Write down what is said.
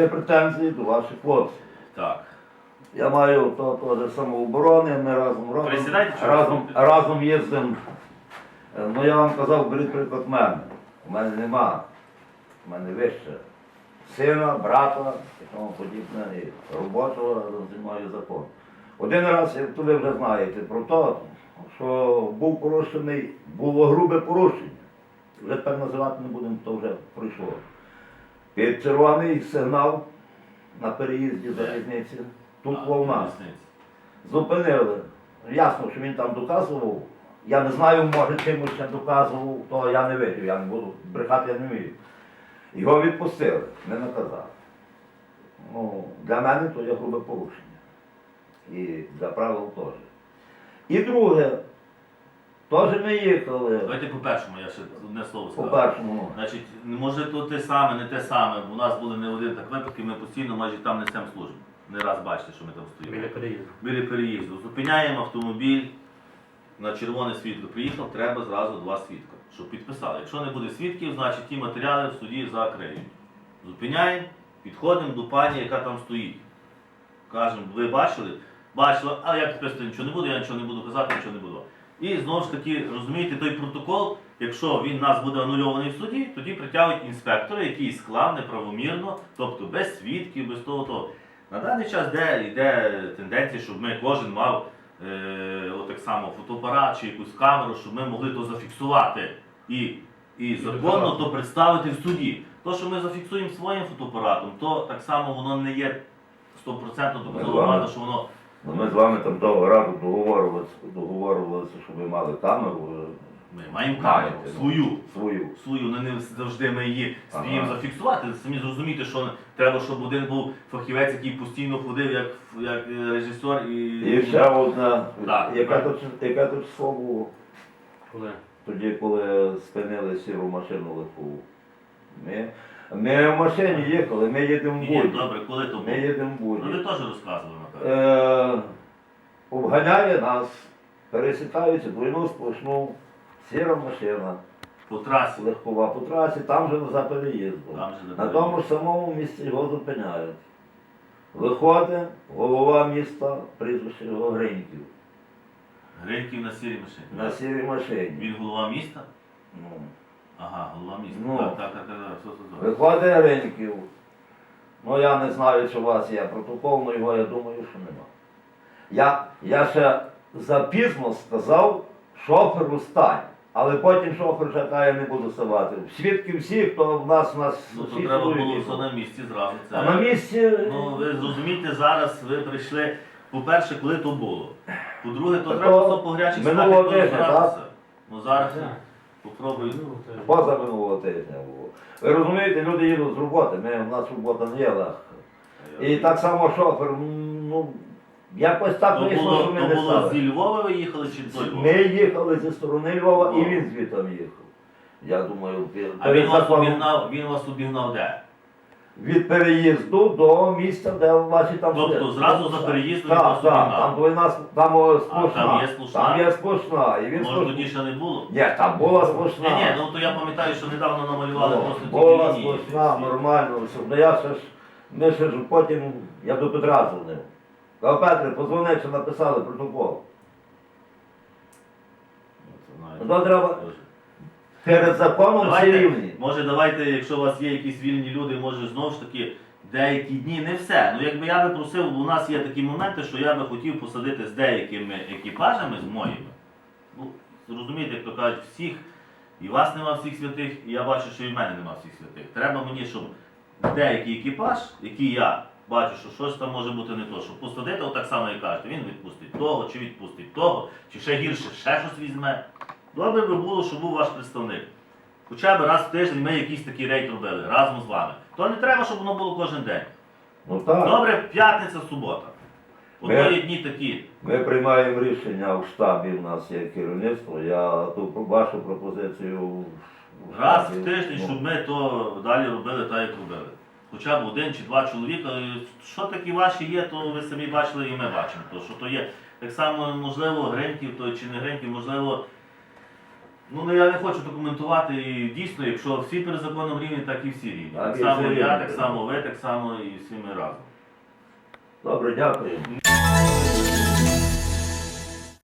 Є претензії до ваших хлопців. Так. Я маю то, то же самооборони, ми разом разом, Присідайте, чи разом, разом їздимо. Е, Ну я вам казав, беріть приклад мене. У мене нема. У мене вище. Сина, брата і тому подібне, і робочого разом зі мною закон. Один раз, як то ви вже знаєте, про те, що був порушений, було грубе порушення. Вже тепер називати не будемо, то вже пройшло. Під червоний сигнал на переїзді залізниці. Тут волна. Зупинили. Ясно, що він там доказував. Я не знаю, може чимось ще доказував, то я не вірю, я не буду брехати, я не вмію. Його відпустили, не наказали. Ну, для мене то є грубе порушення. І для правил теж. І друге, теж ми їхали Давайте по першому, я ще одне слово по скажу. першому. ну, Значить, може то те саме, не те саме. У нас були не один так випадки, ми постійно майже там несемо службу. Не раз бачите, що ми там стоїмо. Біля переїзду. Біля переїзду. Зупиняємо автомобіль на червоне світло. Приїхав, треба зразу два свідка, щоб підписали. Якщо не буде свідків, значить ті матеріали в суді закриють. Зупиняємо, підходимо до пані, яка там стоїть. Кажемо, ви бачили? Бачила, але я підписати нічого не буду, я нічого не буду казати, нічого не буду. І знову ж таки, розумієте, той протокол, якщо він у нас буде анульований в суді, тоді притягують інспектора, який склав неправомірно, тобто без свідків, без того. того. На даний час де йде тенденція, щоб ми кожен мав е, отак само фотоапарат чи якусь камеру, щоб ми могли то зафіксувати і, і законно то представити в суді. То, що ми зафіксуємо своїм фотоапаратом, то так само воно не є 100% доказово вами- база, що воно Ну, ми з вами там довго разу договорювалися, договорювалися, щоб ви мали камеру е, ми маємо камеру Маєте, ну. свою. свою. Свою, ну не завжди ми її спіємо Ага. зафіксувати. Самі зрозуміти, що треба, щоб один був фахівець, який постійно ходив як, як е, режисер і. І ще Так, яке так. тут, яке тут число? Коли? Тоді, коли спинили сіру машину легкову. Ми, в машині їхали, ми їдемо в Ні, Будь. добре, коли то було? Ми їдемо в Ну ви Будь. теж розказували, напевно. Е, обганяє нас, пересікається двойну сплошну, сіра машина, По трасі. легкова по трасі, там же за переїздом. Там же На тому ж самому місці його зупиняють. Виходить голова міста, прізвище його Гриньків, Гриньків на сірій машині. на сірій машині. Він голова міста? Ну. Ага, голова міста. Ну. Так, так, так, так, так, все, все, все. Виходить Гриньків. Ну я не знаю, чи у вас є протокол, але його я думаю, що нема. Я, я ще запізно сказав шоферу стань. Але потім шофер вже каже, не буду ставати. Свідки всі, хто в нас, в нас Ну то всі треба було все на місці зразу. Це... А на місці. Ну, ви зрозумієте, зараз ви прийшли, по-перше, коли то було. По-друге, то треба то все по гарячих минулого тижня, розбиратися. Ну зараз Так. Попробую. Ну, це- Поза минулого тижня була. Ви розумієте, люди їдуть з роботи, ми, у нас робота не є легка. І так само шофер, ну, якось так То вийшло, було, що ми то не було стали. зі Львова ви їхали чи до Львова? Ми їхали зі сторони Львова Ну. і він звідти їхав. Я думаю, А він вас обігнав, він вас обігнав де? Від переїзду до місця, де ваші там Тобто зразу за переїздом Так, так, там с- там о, сплошна. там є сплошна? Там є сплошна. І він Може сплошна. тоді ще не було? Ні, там була сплошна. ні, ну то я пам'ятаю, що недавно намалювали Ну, просто Була тільки лінії. сплошна, нормально. все. Ну я ще ж, ми ще ж потім, я до Петра дзвонив. Кажу, Петре, позвони, чи написали протокол. Ну, це знаю. Ну, то треба. Перед законом всі Давайте, рівні. може, давайте, якщо у вас є якісь вільні люди, може знову ж таки деякі дні, не все. Ну якби я би просив, бо у нас є такі моменти, що я би хотів посадити з деякими екіпажами, з моїми. Ну, зрозумієте, як то кажуть, всіх, і вас нема всіх святих, і я бачу, що і в мене нема всіх святих. Треба мені, щоб деякий екіпаж, який я бачу, що щось там може бути не то, щоб посадити, отак само і кажете, він відпустить того, чи відпустить того, чи ще гірше, ще щось візьме. Добре би було, щоб був ваш представник. Хоча б раз в тиждень ми якийсь такий рейд робили разом з вами. То не треба, щоб воно було кожен день. Ну так. Добре, п'ятниця, субота. Ото Ми- є дні такі. Ми приймаємо рішення в штабі, у нас є керівництво. Я ту про- вашу пропозицію в Раз в тиждень, ну, щоб ми то далі робили так, як робили. Хоча б один чи два чоловіка. І Що такі ваші є, то ви самі бачили і ми бачимо. То, що то є. Так само, можливо, Гриньків, то чи не Гриньків, можливо, Ну, ну, я не хочу документувати і дійсно, якщо всі перед законом рівні, так і всі рівні. Так, Так і само всі я, рівні. так само ви, так само і всі ми разом. Добре, дякую.